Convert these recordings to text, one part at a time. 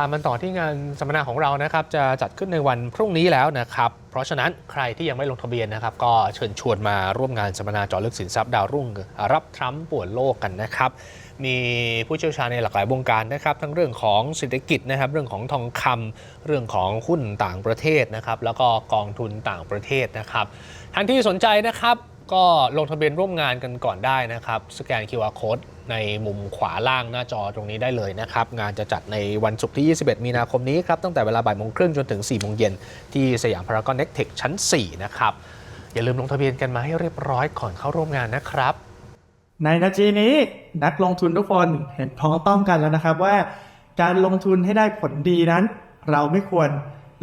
ามมันต่อที่งานสัมมนาของเรานะครับ จะจัดขึ้นในวันพรุ่งนี้แล้วนะครับ เพราะฉะนั้นใครที่ยังไม่ลงทะเบียนนะครับ ก็เชิญชวนมาร่วมงานสัมมนาจาะลึกสินทรัพย์ดาวรุ่ง รับทรัมป์ป่วนโลกกันนะครับ มีผู้เชี่ยวชาญในหลากหลายวงการนะครับ ทั้งเรื่องของเศรษฐกิจนะครับ เรื่องของทองคำเรื่องของหุ้นต่างประเทศนะครับ แล้วก็กองทุนต่างประเทศนะครับท่านที่สนใจนะครับ ก็ลงทะเบียนร่วมงานกันก่อนได้นะครับ สแกน QR Code ในมุมขวาล่างหน้าจอตรงนี้ได้เลยนะครับ งานจะจัดในวันศุกร์ที่ 21 มีนาคมนี้ครับ ตั้งแต่เวลาบ่ายโมงครึ่งจนถึง 4 โมงเย็นที่สยามพารากอนเน็กเทคชั้น 4 นะครับ อย่าลืมลงทะเบียนกันมาให้เรียบร้อยก่อนเข้าร่วมงานนะครับ ในนาทีนี้นักลงทุนทุกคนเห็นพ้องต้องกันแล้วนะครับว่า การลงทุนให้ได้ผลดีนั้น เราไม่ควร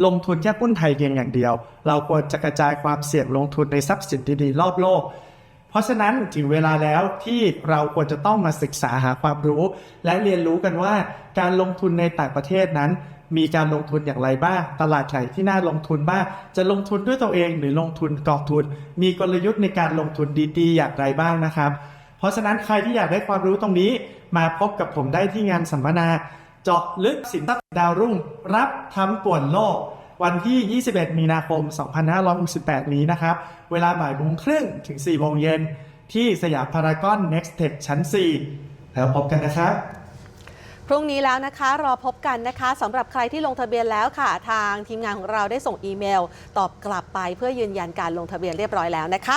ลงทุนแค่หุ้นไทยเพียงอย่างเดียว เราควรจะกระจายความเสี่ยงลงทุนในทรัพย์สินดีๆรอบโลก เพราะฉะนั้นถึงเวลาแล้วที่เราควรจะต้องมาศึกษาหาความรู้ และเรียนรู้กันว่าการลงทุนในต่างประเทศนั้น มีการลงทุนอย่างไรบ้าง ตลาดไหนที่น่าลงทุนบ้าง จะลงทุนด้วยตัวเองหรือลงทุนกองทุน มีกลยุทธ์ในการลงทุนดีๆ อย่างไรบ้างนะครับ เพราะฉะนั้นใครที่อยากได้ความรู้ตรงนี้ มาพบกับผมได้ที่งานสัมมนา เจาะลึกสินทรัพย์ดาวรุ่ง รับทำป่วนโลก วันที่ 21 มีนาคม 2568 นี้นะครับ เวลาบ่ายโมงครึ่งถึง 4 โมงเย็น ที่สยามพารากอน Next Tech ชั้น 4 แล้วพบกันนะครับพรุ่งนี้แล้วนะคะรอพบกันนะคะสำหรับใครที่ลงทะเบียนแล้วค่ะ ทางทีมงานของเราได้ส่งอีเมล ตอบกลับไปเพื่อยืนยันการลงทะเบียนเรียบร้อยแล้วนะคะ